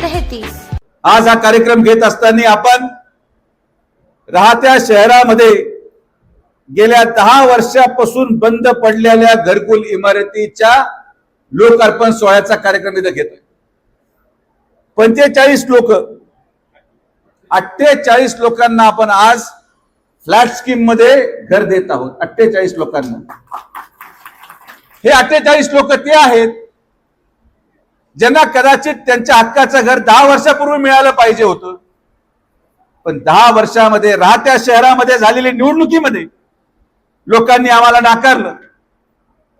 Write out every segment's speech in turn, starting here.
तेहतीस. आज हा कार्यक्रम घेत असताना आपण राहत्या शहरामध्ये गेल्या दहा वर्षापासून बंद पडलेल्या घरकुल इमारतीच्या लोकार्पण सोहळ्याचा कार्यक्रम इथं घेतोय. पंचेचाळीस लोक अठ्ठेचाळीस लोकांना आपण आज फ्लॅट स्कीममध्ये घर देत आहोत. अठ्ठेचाळीस लोकांना. हे अठ्ठेचाळीस लोक ते आहेत. ज्यांना कदाचित त्यांच्या हक्काचं घर दहा वर्षापूर्वी मिळालं पाहिजे होतं. पण दहा वर्षामध्ये राहत्या शहरामध्ये झालेल्या निवडणुकीमध्ये लोकांनी आम्हाला नाकारलं.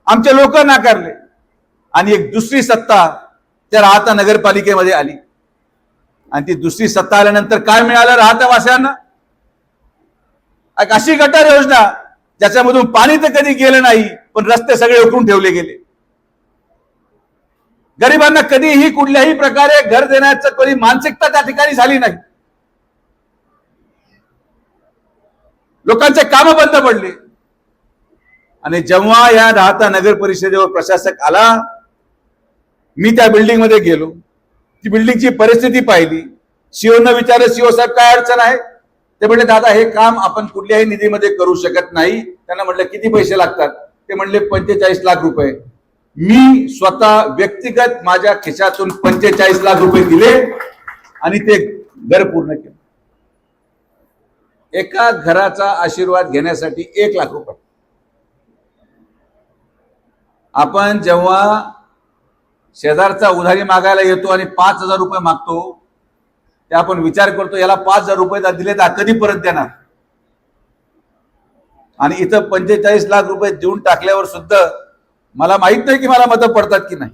आमचे लोक नाकारले. आणि एक दुसरी सत्ता त्या राहता नगरपालिकेमध्ये आली. आणि ती दुसरी सत्ता आल्यानंतर काय मिळालं राहत्यावासियांना एक अशी गटार योजना ज्याच्यामधून पाणी तर कधी गेलं नाही पण रस्ते सगळे उकरून ठेवले गेले. गरिबांना कधीही कुठल्याही प्रकारे घर देण्याचं कधी मानसिकता त्या ठिकाणी झाली नाही. लोकांचे काम बंद पडले. आणि जेव्हा या राहता नगर परिषदेवर प्रशासक आला मी त्या बिल्डिंगमध्ये गेलो. ती बिल्डिंगची परिस्थिती पाहिली. सीओनं विचारलं सीओ साहेब काय अडचण आहे? ते म्हणले दादा हे काम आपण कुठल्याही निधीमध्ये करू शकत नाही. त्यांना म्हटलं किती पैसे लागतात? ते म्हणले पंचेचाळीस लाख रुपये. मी स्वतः व्यक्तिगत माझ्या खिशातून पंचेचाळीस लाख रुपये दिले आणि ते घर पूर्ण केलं. एका घराचा आशीर्वाद घेण्यासाठी एक लाख रुपये. आपण जेव्हा शेजारचा उधारी मागायला येतो आणि पाच हजार रुपये मागतो ते आपण विचार करतो याला पाच हजार रुपये दिले तर कधी परत देणार? आणि इथं पंचेचाळीस लाख रुपये देऊन टाकल्यावर सुद्धा मला माहीत नाही की मला मतं पडतात की नाही.